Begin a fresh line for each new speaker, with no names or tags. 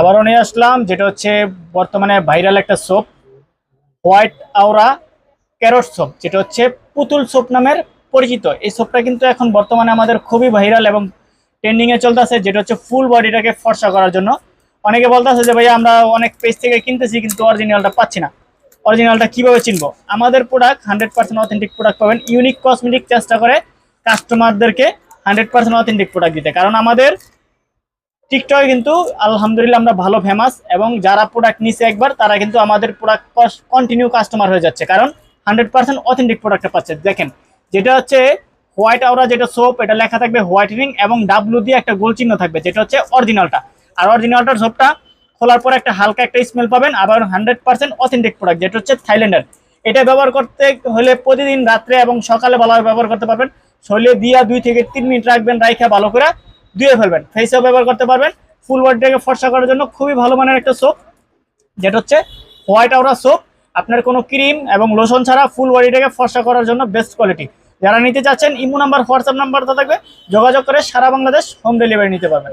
আবারও নিয়ে আসলাম, যেটা হচ্ছে বর্তমানে ভাইরাল একটা soap white aura carrot soap যেটা হচ্ছে পুতুল সোপ নামের পরিচিত। এই সোপটা কিন্তু এখন বর্তমানে আমাদের খুবই ভাইরাল এবং ট্রেন্ডিংয়ে চলতেছে, যেটা হচ্ছে ফুল বডিটাকে ফর্সা করার জন্য। অনেকে বলতেছে যে ভাইয়া, আমরা অনেক পেজ থেকে কিনতেছি, কিন্তু অরিজিনালটা পাচ্ছি না। অরিজিনালটা কীভাবে চিনবো? আমাদের product hundred percent authentic product পাবেন। ইউনিক কসমেটিক চেষ্টা করে কাস্টমারদেরকে হান্ড্রেড পার্সেন্ট অথেন্টিক প্রোডাক্ট দিতে। কারণ আমাদের টিকটকে কিন্তু আলহামদুলিল্লাহ আমরা ভালো ফেমাস এবং যারা প্রোডাক্ট নিছে একবার, তারা কিন্তু আমাদের প্রোডাক্ট কন্টিনিউ কাস্টমার হয়ে যাচ্ছে। কারণ হান্ড্রেড পার্সেন্ট অথেন্টিক প্রোডাক্টটা পাচ্ছে। দেখেন, যেটা হচ্ছে হোয়াইট আওরা যেটা সোপ এটা লেখা থাকবে হোয়াইটেনিং এবং ডাব্লু দিয়ে একটা গোল চিহ্ন থাকবে, যেটা হচ্ছে অরিজিনালটা আর অরিজিনালটার সোপটা খোলার পর একটা হালকা একটা স্মেল পাবেন, আবার হান্ড্রেড পার্সেন্ট অথেন্টিক প্রোডাক্ট যেটা হচ্ছে থাইল্যান্ডের এটা ব্যবহার করতে হলে প্রতিদিন রাত্রে এবং সকালে ভালোভাবে ব্যবহার করতে পারবেন। শরীরে দিয়া দুই থেকে তিন মিনিট রাখবেন, রাইখা ভালো করে। ধুয়ে ফেলবেন। ফেসেও ব্যবহার করতে পারবেন। ফুল বডিটাকে ফর্সা করার জন্য খুবই ভালো মানের একটা সোপ যেটা হচ্ছে হোয়াইট আউরা সোপ আপনার কোনো ক্রিম এবং লোশন ছাড়া ফুল বডিটাকে ফর্সা করার জন্য বেস্ট কোয়ালিটি যারা নিতে চাচ্ছেন, ইমো নাম্বার হোয়াটসঅ্যাপ নাম্বারটা থাকবে। যোগাযোগ করে সারা বাংলাদেশ হোম ডেলিভারি নিতে পারবেন।